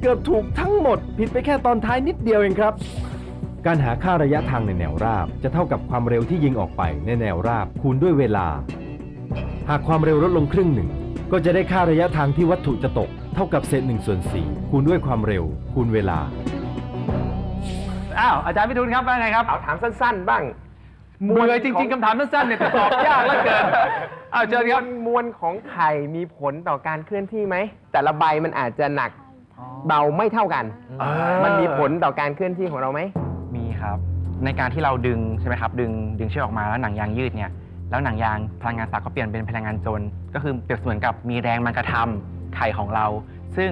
เกือบถูกทั้งหมด ผิดไปแค่ตอนท้ายนิดเดียวเองครับ การหาค่าระยะทางในแนวราบ จะเท่ากับความเร็วที่ยิงออกไปในแนวราบคูณด้วยเวลา หากความเร็วลดลงครึ่งหนึ่ง ก็จะได้ค่าระยะทางที่วัตถุจะตก เท่ากับเศษ1ส่วน4คูณด้วยความเร็ว คูณเวลา อ้าวอาจารย์พิทูลครับว่าไงครับเอาถามสั้น ๆ บ้างเบื่อจริง ๆคำถามสั้นๆเนี่ยแต่ตอบยากเหลือเกินอ้าวเชิญครับมวลมวลของไข่มีผลต่อการเคลื่อนที่ไหมแต่ละใบมันอาจจะหนัก เบาไม่เท่ากันเออมันมีผลต่อการเคลื่อนที่ของเราไหม มีครับ ในการที่เราดึงใช่ไหมครับ ดึงดึงเชือกออกมาแล้วหนังยางยืดเนี่ยแล้วหนังยางพลังงานสากก็เปลี่ยนเป็นพลังงานจนก็คือเปรียบเสมือนกับมีแรงมันกระทำไข่ของเรา ซึ่ง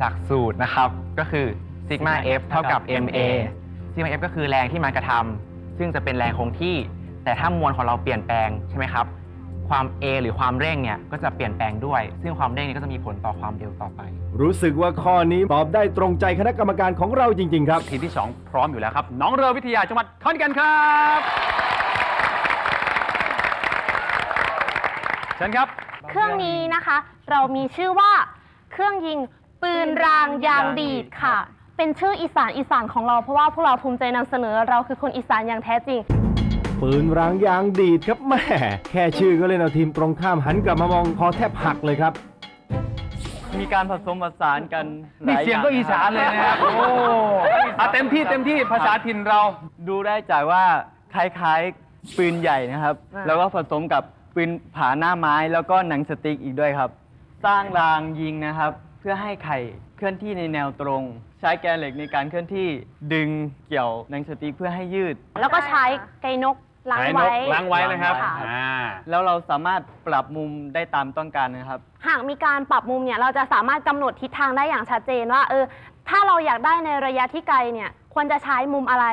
จากสูตรนะครับก็คือซิกมา F เท่ากับ ma ซิกมา F ก็คือแรงที่มันกระทำซึ่งจะเป็นแรงคงที่ แต่ถ้ามวลของเราเปลี่ยนแปลงใช่ไหมครับ ความ a หรือความเร่งเนี่ยก็จะเปลี่ยนแปลงด้วย ซึ่งความเร่งนี้ก็จะมีผลต่อความเร็วต่อไป รู้สึกว่าข้อนี้ตอบได้ตรงใจคณะกรรมการของเราจริง ๆ ครับ ทีมที่ 2 พร้อมอยู่แล้วครับ น้องเรือวิทยาจังหวัดขอนแก่นครับเชิญครับ เครื่องนี้นะคะ เรามีชื่อว่าเครื่องยิงปืนรางยางดีดค่ะ เป็นชื่ออีสานอีสานของเราเพราะว่าพวกเราภูมิใจนำเสนอเราคือคนอีสานอย่างแท้จริง ปืนรางยางดีดครับแม่แค่ชื่อก็เล่นเอาทีมตรงข้ามหันกลับมามองคอแทบหักเลยครับ มีการผสมผสานกันหนี่ลาเสียงก็อีสานเลยนะครับ โอ้อะเต็มที่เต็มที่ภาษาถิ่นเรา ดูได้จากว่าคล้ายๆปืนใหญ่นะครับ แล้วก็ผสมกับปืนผาหน้าไม้แล้วก็หนังสติ๊กอีกด้วยครับ สร้างรางยิงนะครับ เพื่อให้ไข่เคลื่อนที่ในแนวตรง ใช้แกนเหล็กในการเคลื่อนที่ดึงเกี่ยวหนังสติ๊กเพื่อให้ยืด แล้วก็ใช้ไก่นก ล้างไหนนไว้กล้างไว้นะครับค่ะ อ่าแล้วเราสามารถปรับมุมได้ตามต้องการนะครับ หากมีการปรับมุมเนี่ยเราจะสามารถกำหนดทิศทางได้อย่างชัดเจนว่าเออถ้าเราอยากได้ในระยะที่ไกลเนี่ยควรจะใช้มุมอะไร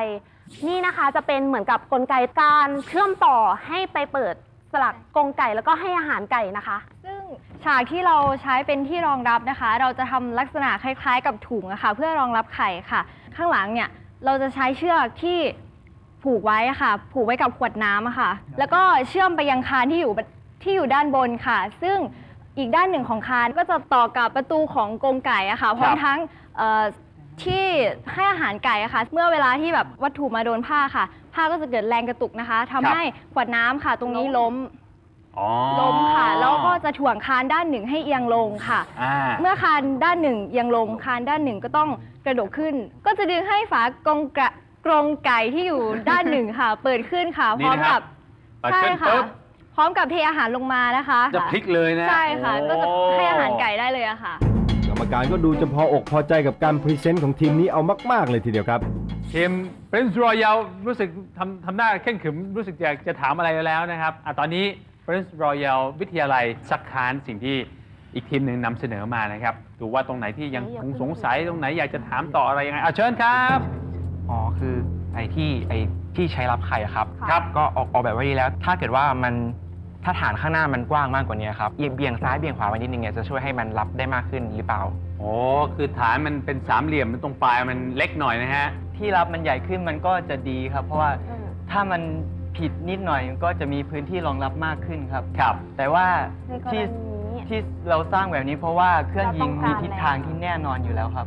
นี่นะคะจะเป็นเหมือนกับกลไกการเชื่อมต่อให้ไปเปิดสลักกรงไก่แล้วก็ให้อาหารไก่นะคะ ซึ่งฉากที่เราใช้เป็นที่รองรับนะคะ เราจะทำลักษณะคล้ายๆ กับถุงอะค่ะเพื่อรองรับไข่ค่ะ ข้างหลังเนี่ยเราจะใช้เชือกที่ ผูกไว้อะค่ะ ผูกไว้กับขวดน้ำอะค่ะ แล้วก็เชื่อมไปยังคานที่อยู่ที่อยู่ด้านบนค่ะ ซึ่งอีกด้านหนึ่งของคานก็จะต่อกับประตูของกรงไก่อะค่ะพร้อมทั้งเอ่อที่ให้อาหารไก่อะค่ะ เมื่อเวลาที่แบบวัตถุมาโดนผ้าค่ะ ผ้าก็จะเกิดแรงกระตุกนะคะทำให้ขวดน้ำค่ะ ตรงนี้ล้มอ๋อล้มค่ะ แล้วก็จะถ่วงคานด้านหนึ่งให้เอียงลงค่ะ อ่า เมื่อคานด้านหนึ่งเอียงลงคานด้านหนึ่งก็ต้องกระโดดขึ้น ก็จะดึงให้ฝากรงกระ กรงไก่ที่อยู่ด้านหนึ่งค่ะ เปิดขึ้นค่ะพนี่ร้อมนะครักับเปิดใช่ขึ้นค่ะปุ๊บพร้อมกับเทอาหารลงมานะคะจะพลิกเลยนะใช่ค่ะ ก็จะโให้อาหารไก่ได้เลยอะค่ะ กรรมการก็ดูจะพออกพอใจกับการพรีเซนต์ของทีมนี้เอามาก ๆ เลยทีเดียวครับ ทีม Prince Royal รู้สึกทำทำหน้าเข่งขรึมรู้สึกอยากจะถามอะไรแล้วนะครับอะตอนนี้ Prince Royal วิทยาลัยสักค้านสิ่งที่อีกทีมหนึ่งนำเสนอมานะครับ ดูว่าตรงไหนที่ยังคงสงสัยตรงไหนอยากจะถามต่ออะไรยังไงอะเชิญครับ อ๋อคือไอ้ที่ไอ้ที่ใช้รับไข่อะครับค่ะ ครับก็ออกออกแบบไว้ดีแล้ว ถ้าเกิดว่ามันถ้าฐานข้างหน้ามันกว้างมากกว่านี้ครับเอียงเบี่ยงซ้ายเบี่ยงขวาไปนิดนึงเนี่ยจะช่วยให้มันรับได้มากขึ้นหรือเปล่า โอ้คือฐานมันเป็นสามเหลี่ยมตรงปลายมันเล็กหน่อยนะฮะ ที่รับมันใหญ่ขึ้นมันก็จะดีครับ เพราะว่าถ้ามันผิดนิดหน่อยก็จะมีพื้นที่รองรับมากขึ้นครับ ครับ แต่ว่าในกรที่ณีนี้ ที่เราสร้างแบบนี้เพราะว่าเครื่องยิงเราต้องการมีทิศทางที่แน่นอนอยู่แล้วครับ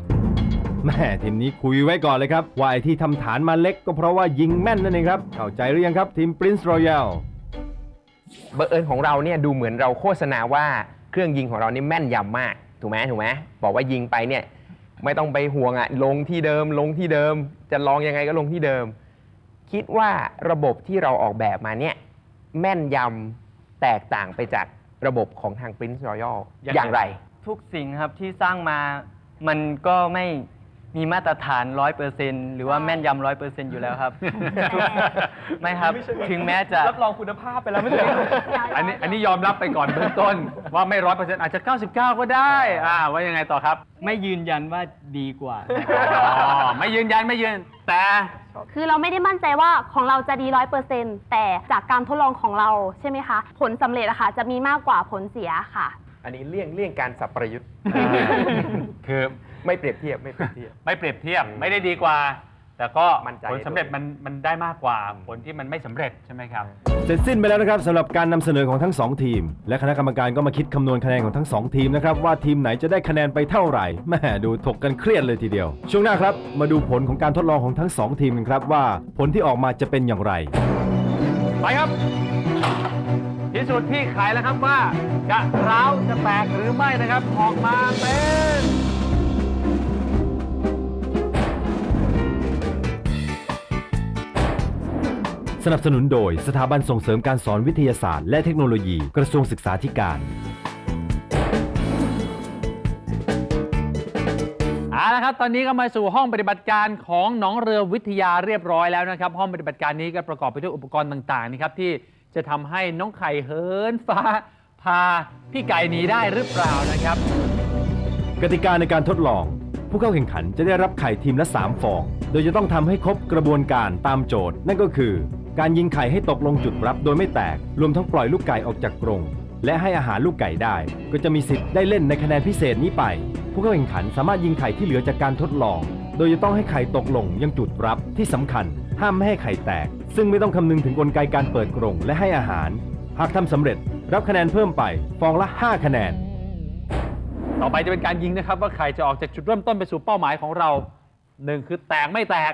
แม่ทีมนี้คุยไว้ก่อนเลยครับว่าไอ้ที่ทำฐานมาเล็กก็เพราะว่ายิงแม่นนั่นเองครับ เข้าใจหรือยังครับทีม Prince Royal เบอร์เอิญของเราเนี่ยดูเหมือนเราโฆษณาว่าเครื่องยิงของเรานี่แม่นยำมาก ถูกไหมถูกไหมบอกว่ายิงไปเนี่ยไม่ต้องไปห่วงอะลงที่เดิมลงที่เดิม จะลองยังไงก็ลงที่เดิม คิดว่าระบบที่เราออกแบบมาเนี่ยแม่นยำแตกต่างไปจากระบบของทาง Prince Royal ยังไงอย่างไร ทุกสิ่งครับที่สร้างมามันก็ไม่ มีมาตรฐานร้อยเปอร์เซนหรือว่าแม่นยำร้อยเปอร์เซนอยู่แล้วครับ ไม่ครับ ถึงแม้จะ รับรองคุณภาพไปแล้วไม่ใช่อันนี้อันนี้ยอมรับไปก่อนเบื้องต้น ว่าไม่ร้อยเปอร์เซ็นต์อาจจะ 99 ก็ได้ อ่าว่ายังไงต่อครับ ไม่ยืนยันว่าดีกว่าอ๋อไม่ยืนยันไม่ยืนแต่ คือเราไม่ได้มั่นใจว่าของเราจะดีร้อยเปอร์เซ็นต์แต่จากการทดลองของเราใช่ไหมคะ ผลสำเร็จอะค่ะจะมีมากกว่าผลเสียค่ะ อันนี้เลี่ยงเลี่ยงการสับประยุทธ์ คือ ไม่เปรียบเทียบไม่เปรียบเทียบ ไม่เปรียบเทียบไม่ได้ดีกว่า แต่ก็มั่นใจผลสำเร็จมันมันได้มากกว่าผลที่มันไม่สำเร็จใช่ไหมครับ เสร็จสิ้นไปแล้วนะครับสำหรับการนำเสนอของทั้งสองทีม และคณะกรรมการก็มาคิดคำนวณคะแนนของทั้งสองทีมนะครับว่าทีมไหนจะได้คะแนนไปเท่าไหร่แม่ดูถกกันเครียดเลยทีเดียว ช่วงหน้าครับ มาดูผลของการทดลองของทั้งสองทีมกันครับว่าผลที่ออกมาจะเป็นอย่างไร ไปครับพิสูจน์ที่ขายแล้วครับว่าจะร้าวจะแตกหรือไม่นะครับออกมาเป็น สนับสนุนโดยสถาบันส่งเสริมการสอนวิทยาศาสตร์และเทคโนโลยีกระทรวงศึกษาธิการเอาละครับตอนนี้ก็มาสู่ห้องปฏิบัติการของหนองเรือวิทยาเรียบร้อยแล้วนะครับ ห้องปฏิบัติการนี้ก็ประกอบไปด้วยอุปกรณ์ต่างๆนะครับที่จะทำให้น้องไข่เหินฟ้า พาพี่ไก่หนีได้หรือเปล่านะครับ กติกาในการทดลอง ผู้เข้าแข่งขันจะได้รับไข่ทีมละ 3 ฟอง โดยจะต้องทำให้ครบกระบวนการตามโจทย์ นั่นก็คือ การยิงไข่ให้ตกลงจุดรับโดยไม่แตก รวมทั้งปล่อยลูกไก่ออกจากกรงและให้อาหารลูกไก่ได้ ก็จะมีสิทธิ์ได้เล่นในคะแนนพิเศษนี้ไป ผู้เข้าแข่งขันสามารถยิงไข่ที่เหลือจากการทดลอง โดยจะต้องให้ไข่ตกลงยังจุดรับที่สำคัญ ห้ามไม่ให้ไข่แตก ซึ่งไม่ต้องคำนึงถึงกลไกการเปิดกรงและให้อาหาร หากทำสำเร็จรับคะแนนเพิ่มไปฟองละ 5 คะแนน ต่อไปจะเป็นการยิงนะครับ ว่าไข่จะออกจากจุดเริ่มต้นไปสู่เป้าหมายของเราหนึ่งคือแตกไม่แตก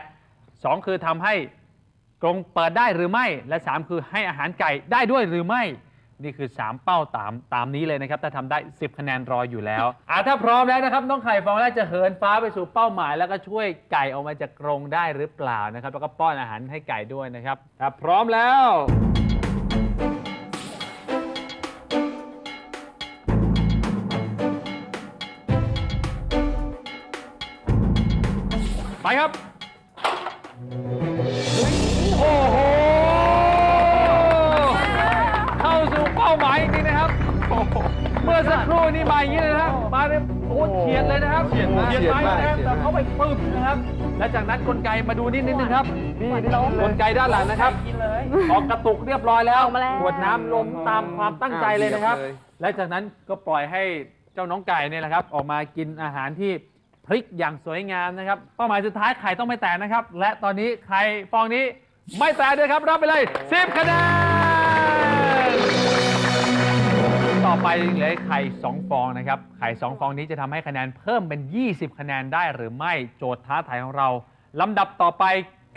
สองคือทำให้ กรงเปิดได้หรือไม่ และสามคือให้อาหารไก่ได้ด้วยหรือไม่ นี่คือ 3 เป้าตามตามนี้เลยนะครับ ถ้าทำได้ 10 คะแนนรออยู่แล้วอ่ถ้าพร้อมแล้วนะครับน้องไข่ฟองแรกจะเหินฟ้าไปสู่เป้าหมาย แล้วก็ช่วยไก่ออกมาจากกรงได้หรือเปล่านะครับ แล้วก็ป้อนอาหารให้ไก่ด้วยนะครับถ้าพร้อมแล้ว ไปครับ นี้มาอย่างนี้เลยนะครับมาเนี่ยโอ้โหเฉียดเลยนะครับเฉียดมากเฉียดมากนะครับแต่เขาไปปึ้มนะครับ และจากนั้นกลไกมาดูนิดนิดนึงครับนี่กลไกด้านหลังนะครับออกกระตุกเรียบร้อยแล้วออกมาแล้ว ขวดน้ำลมตามความตั้งใจเลยนะครับและจากนั้นก็ปล่อยให้เจ้าน้องไก่เนี่ยแหละครับ ออกมากินอาหารที่พลิกอย่างสวยงามนะครับเป้าหมายสุดท้ายไข่ต้องไม่แตกนะครับ และตอนนี้ไข่ฟองนี้ไม่แตกด้วยครับรับไปเลย10คะแนน ต่อไปเหลือไข่2ฟองนะครับ ไข่2ฟองนี้จะทำให้คะแนนเพิ่มเป็น 20 คะแนนได้หรือไม่โจทย์ท้าทายของเราลำดับต่อไป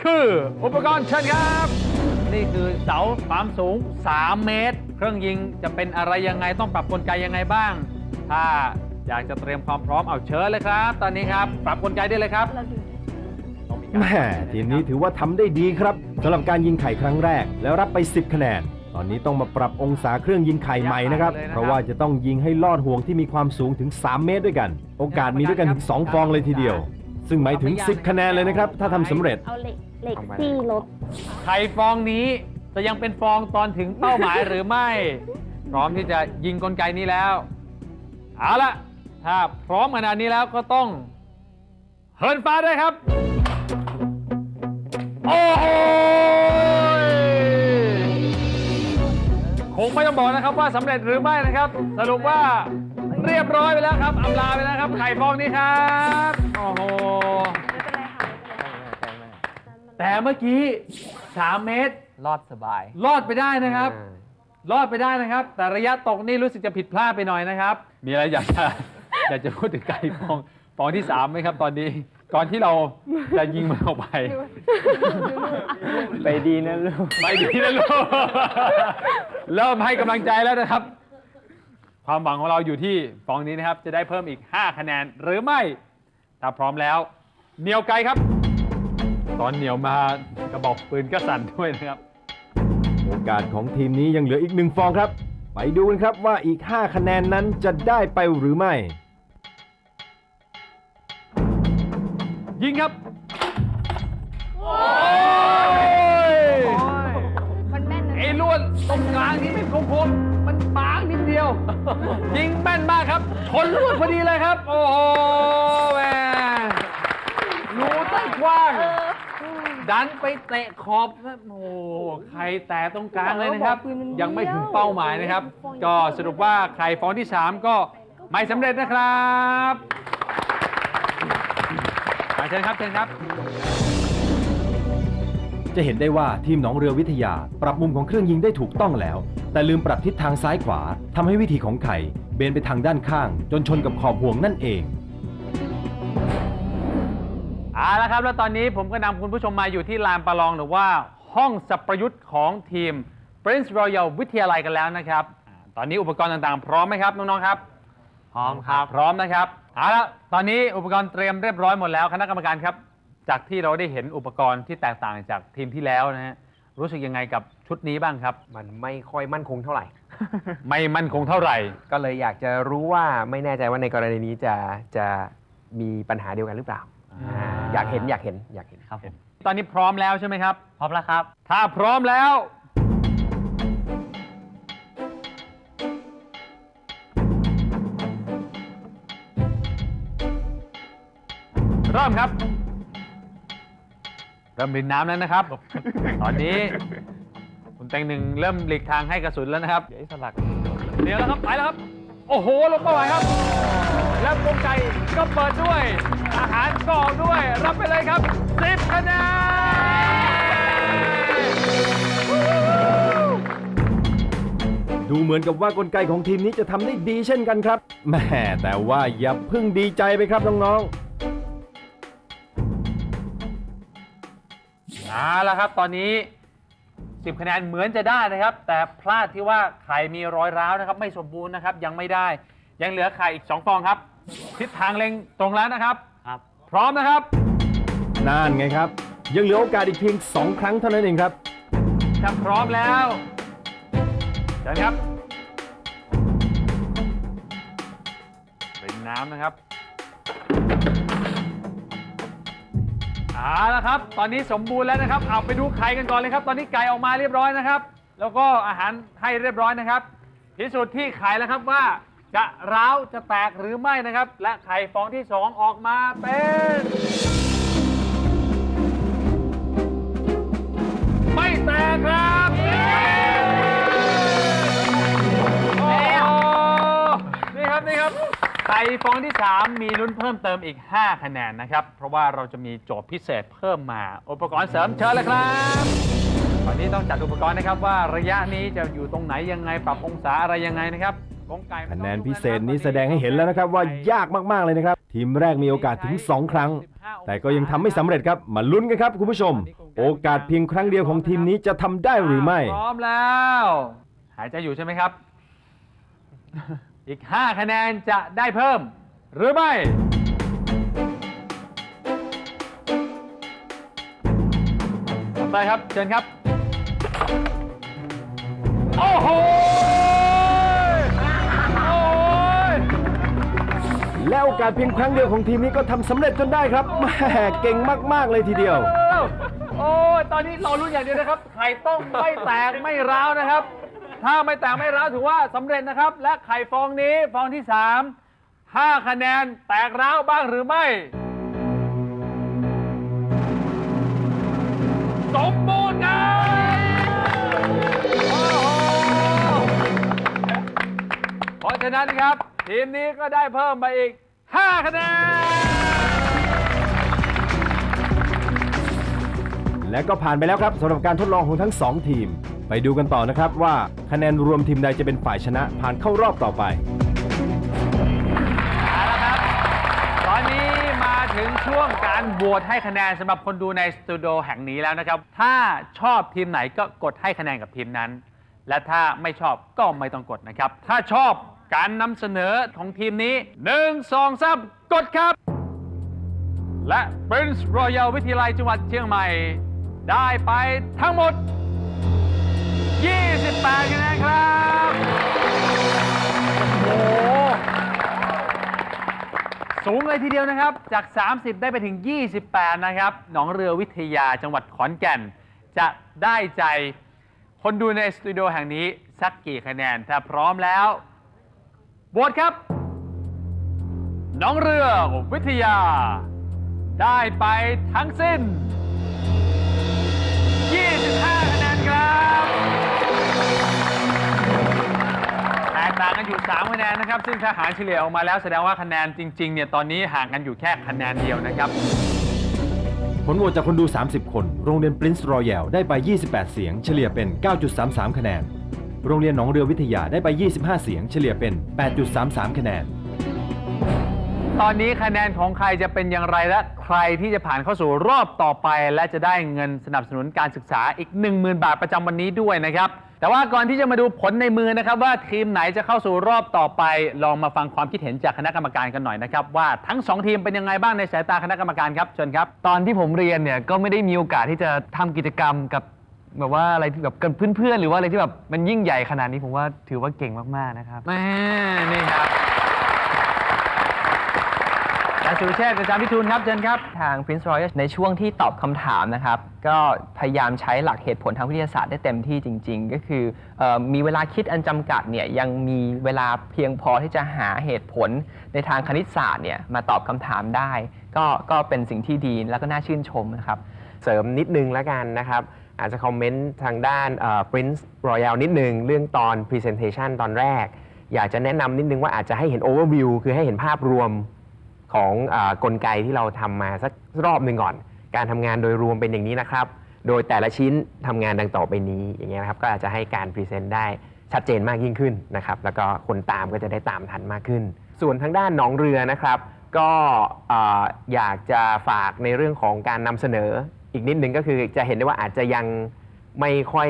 คืออุปกรณ์เชิญครับ นี่คือเสาความสูง 3 เมตร เครื่องยิงจะเป็นอะไรยังไงต้องปรับกลไกยังไงบ้าง ถ้าอยากจะเตรียมความพร้อมเอาเชิญเลยครับ ตอนนี้ครับ ปรับกลไกได้เลยครับต้องการ แม่ทีมนี้ถือว่าทำได้ดีครับสำหรับการยิงไข่ครั้งแรกแล้วรับไป 10 คะแนน ตอนนี้ต้องมาปรับองศาเครื่องยิงไข่ใหม่นะครับ เพราะว่าจะต้องยิงให้ลอดห่วงที่มีความสูงถึง 3 เมตรด้วยกัน โอกาสมีด้วยกันถึง 2 ฟองเลยทีเดียว ซึ่งหมายถึง 10 คะแนนเลยนะครับ ถ้าทำสำเร็จ เอาเหล็กเหล็กซี่รถไข่ฟองนี้จะยังเป็นฟองตอนถึงเป้าหมายหรือไม่ พร้อมที่จะยิงกลไกนี้แล้ว เอาละถ้าพร้อมขนาดนี้แล้วก็ต้องเหินฟ้าด้วยครับ โอ้โห คงไม่ต้องบอกนะครับว่าสำเร็จหรือไม่นะครับ สรุปว่าเรียบร้อยไปแล้วครับอำลาไปแล้วครับไข่ฟองนี้ครับโอ้โหแต่เมื่อกี้ 3 เมตร รอดสบายรอดไปได้นะครับรอดไปได้นะครับ แต่ระยะตกนี่รู้สึกจะผิดพลาดไปหน่อยนะครับ มีอะไรอยากจะ อยากจะพูดถึงไก่ฟองฟองที่3ไหมครับตอนนี้ ก่อนที่เราจะยิงมันออกไป ไปดีนะลูก ไปดีนะลูก เริ่มให้กำลังใจแล้วนะครับ ความหวังของเราอยู่ที่ฟองนี้นะครับ จะได้เพิ่มอีก 5 คะแนนหรือไม่ ถ้าพร้อมแล้ว เหนียวไกลครับ ตอนเหนียวมากระบอกปืนก็สั่นด้วยนะครับ โอกาสของทีมนี้ยังเหลืออีกหนึ่งฟองครับ ไปดูกันครับว่าอีก 5 คะแนนนั้นจะได้ไปหรือไม่ ยิงครับ โอ้ยมันแม่นนะไอ้ลวดตรงกลางนี่ไม่คมๆมันบางนิดเดียว ยิงแม่นมากครับ ชนลวดพอดีเลยครับ โอ้โหแหมรูตั้งกว้าง ดันไปเตะขอบนะโอ้โหใครแต่ตรงกลางเลยนะครับ ยังไม่ถึงเป้าหมายนะครับ ก็สรุปว่าใครฟองที่ 3 ก็ไม่สำเร็จนะครับมา เชิญครับเชิญครับ จะเห็นได้ว่าทีมหนองเรือวิทยา ปรับมุมของเครื่องยิงได้ถูกต้องแล้ว แต่ลืมปรับทิศทางซ้ายขวาทำให้วิธีของไข่เบนไปทางด้านข้าง จนชนกับขอบห่วงนั่นเอง เอาละครับ แล้วตอนนี้ผมก็นำคุณผู้ชมมาอยู่ที่ลานประลองหรือว่าห้องสับประยุทธ์ของทีม Prince Royal วิทยาลัยกันแล้วนะครับอ่าตอนนี้อุปกรณ์ต่างๆ พร้อมไหมครับ น้อง ๆ ครับ พร้อมครับ พร้อมนะครับเอาละตอนนี้อุปกรณ์เตรียมเรียบร้อยหมดแล้วคณะกรรมการครับ จากที่เราได้เห็นอุปกรณ์ที่แตกต่างจากทีมที่แล้วนะฮะรู้สึกยังไงกับชุดนี้บ้างครับ มันไม่ค่อยมั่นคงเท่าไหร่ ไม่มั่นคงเท่าไหร่ ก็เลยอยากจะรู้ว่าไม่แน่ใจว่าในกรณีนี้จะจะมีปัญหาเดียวกันหรือเปล่าอ่า อยากเห็นอยากเห็นอยากเห็น ครับผมตอนนี้พร้อมแล้วใช่ไหมครับ พร้อมแล้วครับ ถ้าพร้อมแล้ว เริ่มครับเริ่มรินน้ำแล้วนะครับ ตอนนี้คุณแตงหนึ่งเริ่มหลีกทางให้กระสุนแล้วนะครับ เดี๋ยวไอ้สลัก เดี๋ยวแล้วครับไปแล้วครับ โอ้โหลงเป้าหมายครับ แล้ววงไก่ก็เปิดด้วย อาหารกออกด้วย รับไปเลยครับ10คะแนน ดูเหมือนกับว่ากลไกของทีมนี้จะทำได้ดีเช่นกันครับแหม่แต่ว่าอย่าเพิ่งดีใจไปครับน้องๆ เอาละครับ ตอนนี้ 10 คะแนนเหมือนจะได้นะครับ แต่พลาดที่ว่าไข่มีรอยร้าวนะครับ ไม่สมบูรณ์นะครับยังไม่ได้ ยังเหลือไข่อีก 2 ฟองครับ ทิศทางเล็งตรงแล้วนะครับ ครับ พร้อมนะครับ นั่นไงครับ ยังเหลือโอกาสอีกเพียง 2 ครั้งเท่านั้นเองครับ ถ้าพร้อมแล้วเชิญครับเป็นน้ำนะครับ เอาละครับ ตอนนี้สมบูรณ์แล้วนะครับ เอาไปดูไข่กันก่อนเลยครับ ตอนนี้ไก่ออกมาเรียบร้อยนะครับ แล้วก็อาหารให้เรียบร้อยนะครับพิสูจน์ที่ไข่แล้วครับว่า จะร้าวจะแตกหรือไม่นะครับ และไข่ฟองที่สองออกมาเป็นไม่แตกครับ ไข่ฟองที่ 3 มีลุ้นเพิ่มเติมอีก 5 คะแนนนะครับ เพราะว่าเราจะมีโจทย์พิเศษเพิ่มมา อุปกรณ์เสริมเชิญเลยครับตอนนี้ต้องจัดอุปกรณ์นะครับว่าระยะนี้จะอยู่ตรงไหนยังไงปรับองศาอะไรยังไงนะครับกงไก่ไม่คะต้องแนนยุ่งพิเศษนี้ะครับแสดงให้เห็นแล้วนะครับว่ายากมากๆเลยนะครับ ทีมแรกมีโอกาสถึง 2 ครั้ง แต่ก็ยังทำไม่สำเร็จครับ มาลุ้นกันครับคุณผู้ชม โอกาสเพียงครั้งเดียวของทีมนี้จะทำได้หรือไม่ พร้อมแล้ว หายใจอยู่ใช่ไหมครับ อีก 5 คะแนนจะได้เพิ่ม หรือไม่ ต่อไปครับ เชิญครับ โอ้โห โอ้ยและโอกาสเพียงครั้งเดียวของทีมนี้ก็ทำสำเร็จจนได้ครับแหม่เก่งมากๆเลยทีเดียว โอ้ยตอนนี้เรารู้อย่างเดียวนะครับ ไข่ต้องไม่แตกไม่ร้าวนะครับ ถ้าไม่แตกไม่ร้าวถือว่าสำเร็จนะครับ และไข่ฟองนี้ฟองที่ 3 5 คะแนนแตกร้าวบ้างหรือไม่ สมบูรณ์ครับโอ้โหเพราะฉะนั้นครับ ทีมนี้ก็ได้เพิ่มมาอีก 5 คะแนน และก็ผ่านไปแล้วครับสำหรับการทดลองของทั้ง 2 ทีม ไปดูกันต่อนะครับว่าคะแนนรวมทีมใดจะเป็นฝ่ายชนะ ผ่านเข้ารอบต่อไป เอาละครับ ตอนนี้มาถึงช่วงการโหวตให้คะแนนสำหรับคนดูในสตูดิโอแห่งนี้แล้วนะครับ ถ้าชอบทีมไหนก็กดให้คะแนนกับทีมนั้น และถ้าไม่ชอบก็ไม่ต้องกดนะครับ ถ้าชอบการนำเสนอของทีมนี้1 2 3กดครับ และ Prince Royal วิทยาลัยจังหวัดเชียงใหม่ ได้ไปทั้งหมด 28คะแนนครับโอ้โหสูงเลยทีเดียวนะครับ จาก 30 ได้ไปถึง 28 นะครับ หนองเรือวิทยาจังหวัดขอนแก่น จะได้ใจคนดูในสตูดิโอแห่งนี้ สักกี่คะแนน ถ้าพร้อมแล้วโหวตครับ หนองเรือวิทยา ได้ไปทั้งสิ้น ตกต่างกันอยู่ 3 คะแนนนะครับ ซึ่งถ้าหารเฉลี่ยออกมาแล้วแสดงว่าคะแนนจริงๆเนี่ยตอนนี้ห่างกันอยู่แค่คะแนนเดียวนะครับ ผลโหวตจากคนดู 30 คน โรงเรียน Prince Royal ได้ไป 28 เสียง เฉลี่ยเป็น 9.33 คะแนน โรงเรียนหนองเรือวิทยาได้ไป 25 เสียง เฉลี่ยเป็น 8.33 คะแนน ตอนนี้คะแนนของใครจะเป็นอย่างไรและใครที่จะผ่านเข้าสู่รอบต่อไป และจะได้เงินสนับสนุนการศึกษาอีก 10,000 บาทประจำวันนี้ด้วยนะครับ แต่ว่าก่อนที่จะมาดูผลในมือนะครับ ว่าทีมไหนจะเข้าสู่รอบต่อไป ลองมาฟังความคิดเห็นจากคณะกรรมการกันหน่อยนะครับ ว่าทั้งสองทีมเป็นยังไงบ้างในสายตาคณะกรรมการครับเชิญครับ ตอนที่ผมเรียนเนี่ยก็ไม่ได้มีโอกาสที่จะทำกิจกรรมกับแบบว่าอะไรที่แบบกับเพื่อนๆหรือว่าอะไรที่แบบมันยิ่งใหญ่ขนาดนี้ผมว่าถือว่าเก่งมากๆนะครับ แม่นี่ครับอาจารย์สุรเชษฐ์อาจารย์พิทูลครับเชิญครับ ทาง Prince Royal ในช่วงที่ตอบคำถามนะครับ ก็พยายามใช้หลักเหตุผลทางวิทยาศาสตร์ได้เต็มที่จริง ๆ ก็คือเออมีเวลาคิดอันจำกัดเนี่ยยังมีเวลาเพียงพอที่จะหาเหตุผลในทางคณิตศาสตร์เนี่ยมาตอบคำถามได้ ก็ก็เป็นสิ่งที่ดีแล้วก็น่าชื่นชมนะครับ เสริมนิดนึงแล้วกันนะครับ อาจจะคอมเมนต์ทางด้านเอ่อ Prince Royal นิดนึง เรื่องตอน Presentation ตอนแรก อยากจะแนะนำนิดนึงว่าอาจจะให้เห็น Overview คือให้เห็นภาพรวม ของอกลไกที่เราทำมาสักรอบหนึ่งก่อน การทำงานโดยรวมเป็นอย่างนี้นะครับ โดยแต่ละชิ้นทำงานดังต่อไปนี้อย่างเงี้ยนะครับก็อาจจะให้การพรีเซนต์ได้ชัดเจนมากยิ่งขึ้นนะครับแล้วก็คนตามก็จะได้ตามทันมากขึ้น ส่วนทางด้านหนองเรือนะครับ ก็เอ่อยากจะฝากในเรื่องของการนำเสนออีกนิดนึงก็คือจะเห็นได้ว่าอาจจะยังไม่ค่อย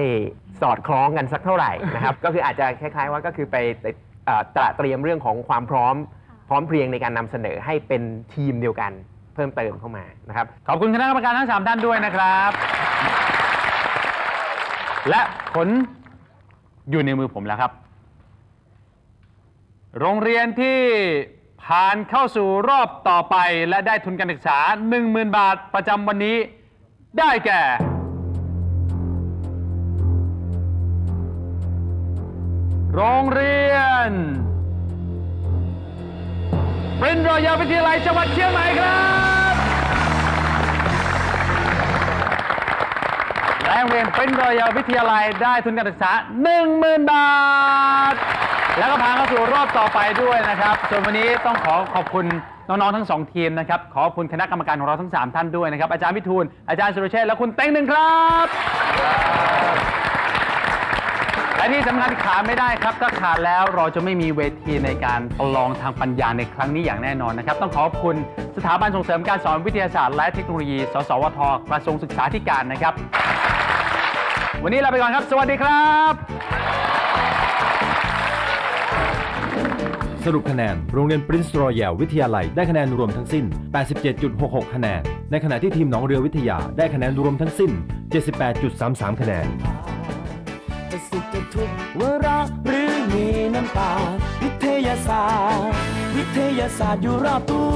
สอดคล้องกันสักเท่าไหร่นะครับ ก็คืออาจจะคล้ายๆว่าก็คือไปเอ่อตระเตรียมเรื่องของความพร้อม ร้อมเพรียงในการนำเสนอให้เป็นทีมเดียวกันเพิ่มเติมเข้ามานะครับ ขอบคุณคณะกรรมการทั้ง3ท่านด้วยนะครับ และผลอยู่ในมือผมแล้วครับ โรงเรียนที่ผ่านเข้าสู่รอบต่อไปและได้ทุนการศึกษา 10,000 บาทประจำวันนี้ ได้แก่โรงเรียน เป็นรอยาวิทยาลัยจังหวัดเชียงใหม่ครับ และโรงเรียนเป็นรอยาวิทยาลัยได้ทุนการศึกษา 10,000 บาท แล้วก็ผ่าเข้าสู่รอบต่อไปด้วยนะครับส่วนวันนี้ต้องขอขอบคุณน้อง ๆ ทั้งสองทีมนะครับ ขอบคุณคณะกรรมการของเราทั้ง 3 ท่านด้วยนะครับ อาจารย์พิทูลอาจารย์สุรเชษฐ์และคุณเต้งหนึ่งครับ และที่สำคัญขาดไม่ได้ครับถ้าขาดแล้วเราจะไม่มีเวทีในการประลองทางปัญญาในครั้งนี้อย่างแน่นอนนะครับ ต้องขอบคุณสถาบันส่งเสริมการสอนวิทยาศาสตร์และเทคโนโลยี สสวทกระทรวงศึกษาธิการนะครับ วันนี้ลาไปก่อนครับ สวัสดีครับ สรุปคะแนน โรงเรียน Prince Royal วิทยาลัยได้คะแนนรวมทั้งสิ้น 87.66 คะแนน ในขณะที่ทีมหนองเรือวิทยาได้คะแนนรวมทั้งสิ้น 78.33 คะแนน สุขจะทุกข์ว่ารักหรือมีน้ำตา วิทยาศาสตร์ วิทยาศาสตร์อยู่รอบตัว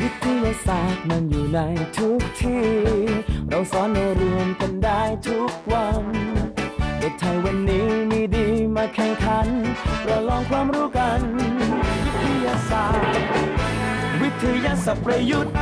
วิทยาศาสตร์มันอยู่ในทุกที่ เราสอนเราเรียนกันได้ทุกวัน ไทยวันนี้มีดีมาแข่งขันประลองความรู้กัน วิทยาศาสตร์ วิทยาศาสตร์ประยุทธ์